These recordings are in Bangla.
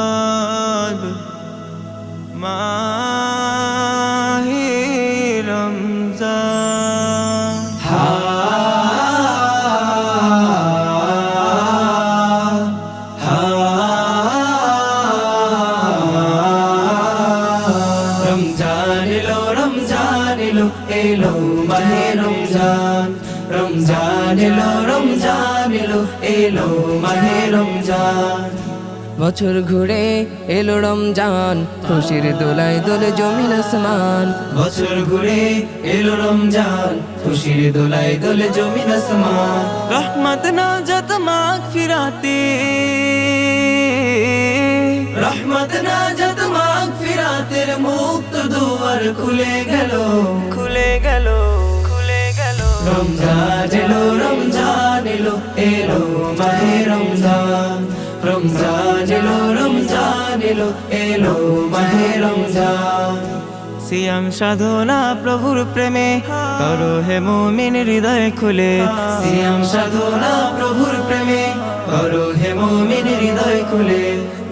মুবারকবাদ মাহে রমজান রমজান এলো রমজান এলো এলো মাহে রমজান রমজান এলো রমজান এলো এলো মাহে রমজান। বছর ঘুরে এলো রমজান খুশির দোলায় দোলে জমিন আসমান। বছর ঘুরে এলো রমজান খুশির দোলায় দোলে জমিন আসমান। রহমত নাজাত মাগ ফিরাতে। রহমত নাজাত মাগ ফিরাতের মুক্ত দুয়ার খুলে গেল। খুলে গেল। রমজান এলো রমজান এলো এলো মাহে রমজান। রমজান এলো রমজান এলো এলো মাহে রমজান। সিয়াম সাধনা প্রভুর প্রেমে তর হে মুমিন হৃদয় খুলে। সিয়াম সাধনা প্রভুর প্রেমে করো হে মুমিন হৃদয় খুলে।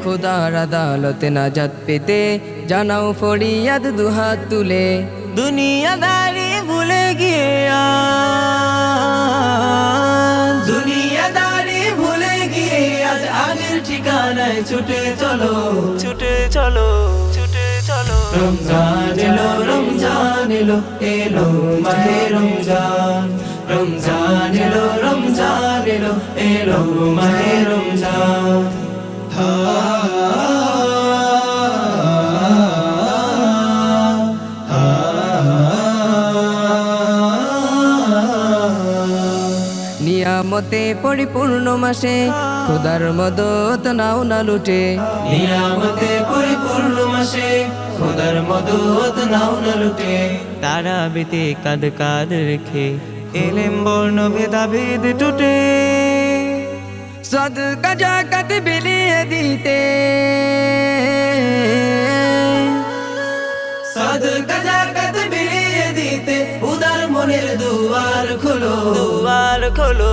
খোদার আদালতে নাজাত পেতে জানাও ফরিয়াদ দুহাত তুলে। দুনিয়াদারি ভুলে গিয়ে ঠিকানায় ছুটে চলো। ছুটে চলো ছুটে চলো। রমজান এলো রমজান এলো এলো মাহে রমজান। রমজান এলো রমজান এলো এলো মাহে রমজান। হা নিয়ামতে পরিপূর্ণ মাসে খোদার মদত নাও না লুটে। নিয়ামতে পরিপূর্ণ মাসে খোদার মদত নাও না লুটে। তারা বেতে কাদ কাদ রেখে এলেম বর্ণ ভেদাভেদ টুটে। সদ কাজা কাত বিলিয়ে দিতে। সাদকা জাকাত বিলিয়ে দিতে। উদার মনের দুয়ার খোলো। দুয়ার খোলো।